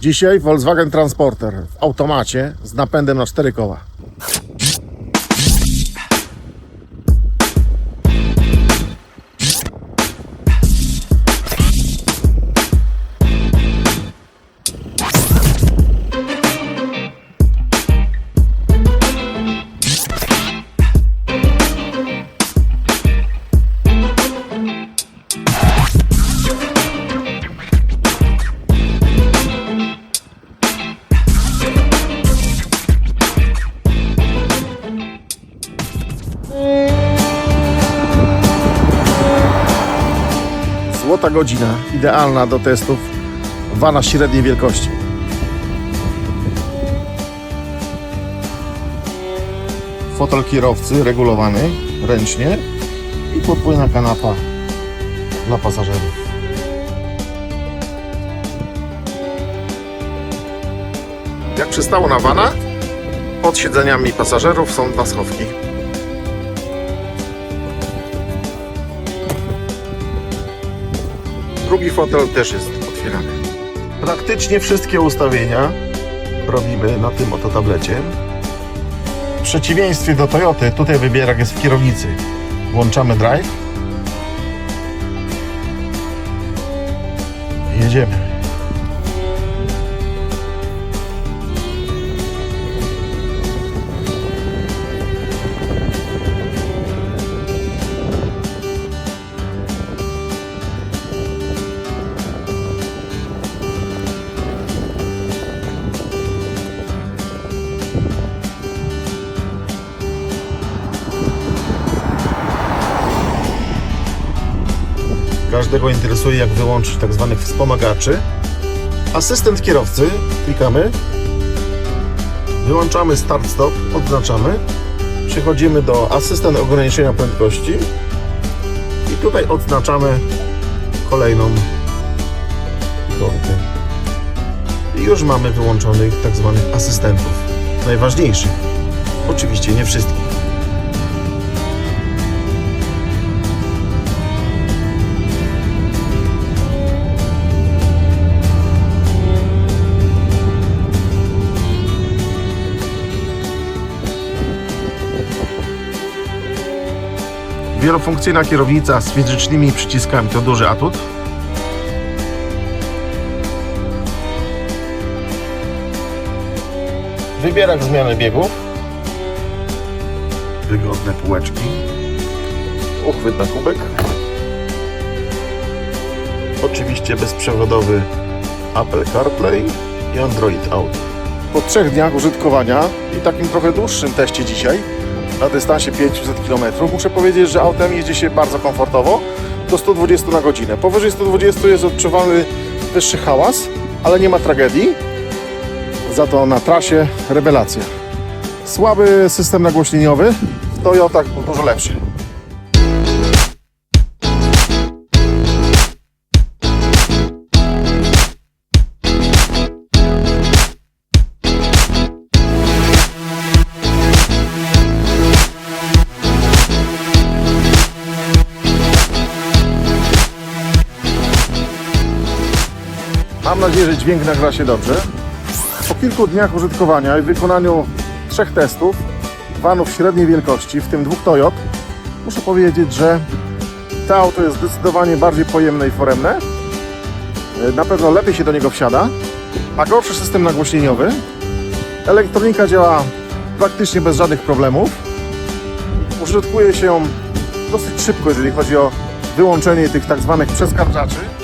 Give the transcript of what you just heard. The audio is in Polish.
Dzisiaj Volkswagen Transporter w automacie z napędem na cztery koła. Złota godzina, idealna do testów wana średniej wielkości. Fotel kierowcy regulowany ręcznie i podwójna kanapa dla pasażerów. Jak przystało na wana, pod siedzeniami pasażerów są dwa schowki. Drugi fotel też jest otwierany. Praktycznie wszystkie ustawienia robimy na tym oto tablecie. W przeciwieństwie do Toyoty, tutaj wybierak jest w kierownicy. Włączamy drive. Jedziemy. Każdego interesuje, jak wyłączyć tak zwanych wspomagaczy. Asystent kierowcy, klikamy. Wyłączamy start-stop, odznaczamy. Przechodzimy do asystent ograniczenia prędkości. I tutaj odznaczamy kolejną ikonkę. I już mamy wyłączonych tak zwanych asystentów. Najważniejszych. Oczywiście nie wszystkich. Wielofunkcyjna kierownica z fizycznymi przyciskami to duży atut. Wybierak zmiany biegów. Wygodne półeczki. Uchwyt na kubek. Oczywiście bezprzewodowy Apple CarPlay i Android Auto. Po trzech dniach użytkowania i takim trochę dłuższym teście dzisiaj, na dystansie 500 km, muszę powiedzieć, że autem jedzie się bardzo komfortowo, do 120 na godzinę. Powyżej 120 jest odczuwalny wyższy hałas, ale nie ma tragedii. Za to na trasie rewelacja. Słaby system nagłośnieniowy, w Toyotach dużo lepszy. Mam nadzieję, że dźwięk nagra się dobrze. Po kilku dniach użytkowania i wykonaniu trzech testów vanów średniej wielkości, w tym dwóch Toyot, muszę powiedzieć, że to auto jest zdecydowanie bardziej pojemne i foremne. E, Na pewno lepiej się do niego wsiada. Ma gorszy system nagłośnieniowy. Elektronika działa praktycznie bez żadnych problemów. Użytkuje się dosyć szybko, jeżeli chodzi o wyłączenie tych tak zwanych przeskarczaczy.